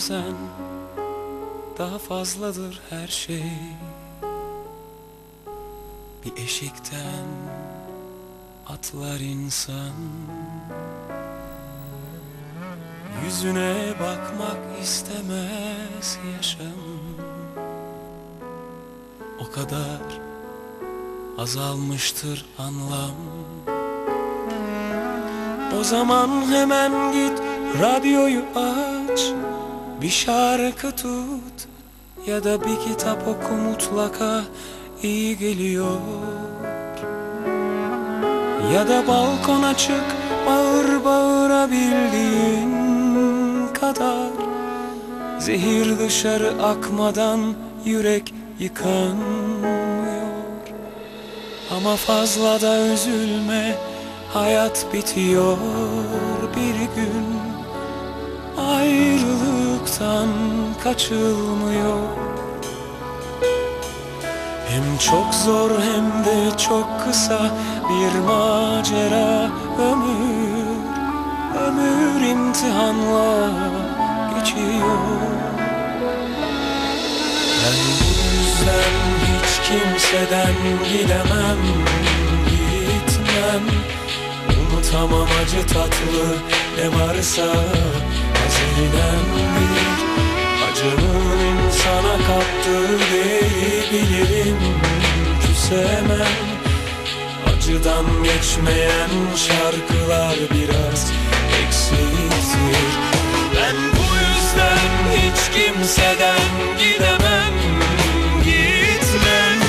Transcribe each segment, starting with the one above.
bazen daha fazladır her şey. Bir eşikten atlar insan. Yüzüne bakmak istemez yaşam. O kadar azalmıştır anlam. O zaman hemen git radyoyu aç Bir şarkı tut ya da bir kitap oku mutlaka iyi geliyor. Ya da balkona çık bağır bağırabildiğin kadar. Zehir dışarı akmadan yürek yıkanmıyor. Ama fazla da üzülme hayat bitiyor bir gün Ayrılıktan kaçılmıyor. Hem çok zor hem de çok kısa bir macera ömür Ömür imtihanla geçiyor. Ben bu yüzden hiç kimseden gidemem Gitmem. Unutamam acı tatlı ne varsa hazinemdir Acının insana kattığı değeri bilirim. Küsemem Acıdan geçmeyen şarkılar biraz eksiktir Ben bu yüzden hiç kimseden gidemem Gitmem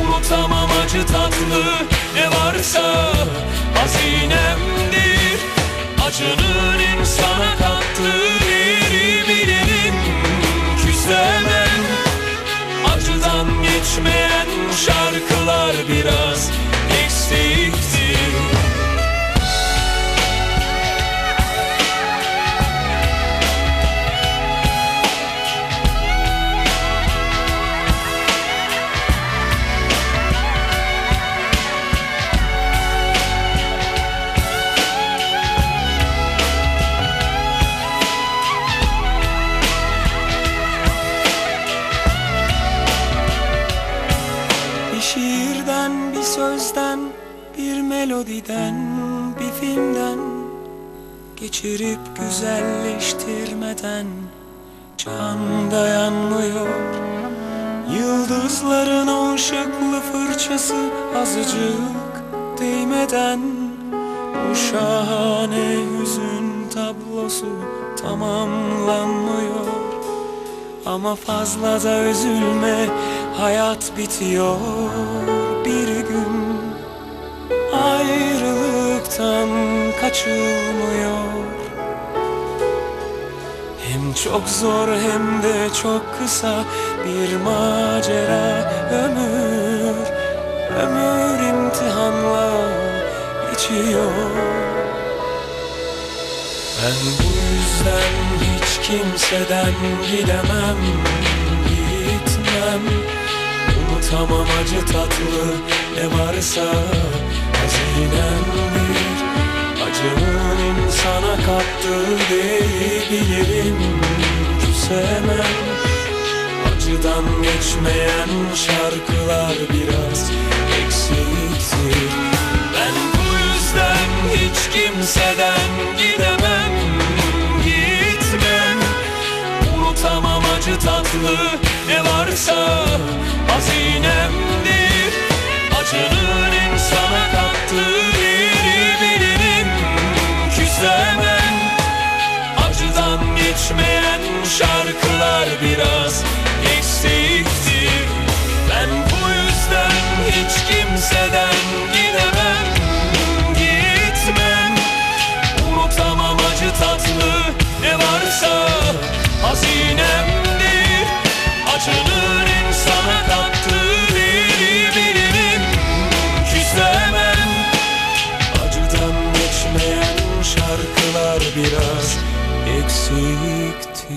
Unutamam acı tatlı ne varsa hazinemdir sözden, bir melodiden, bir filmden Geçirip güzelleştirmeden can dayanmıyor. Yıldızların o ışıklı fırçası azıcık değmeden Bu şahane hüzün tablosu tamamlanmıyor ama fazla da üzülme Hayat bitiyor bir gün. Ayrılıktan kaçılmıyor. Hem çok zor hem de çok kısa Bir macera ömür. Ömür imtihanla geçiyor ben bu yüzden hiç kimseden gidemem Gitmem. Unutamam acı tatlı ne varsa hazinemdir Acının insana kattığı değeri bilirim Küsemem. Acıdan geçmeyen şarkılar biraz eksiktir bu yüzden hiç kimseden gidemem. Gitmem. Unutamam acı tatlı ne varsa hazinemdir. Acının insana kattığı hazinemdir Acının insana kattığı değeri bilirim Küsemem Acıdan geçmeyen şarkılar biraz eksiktir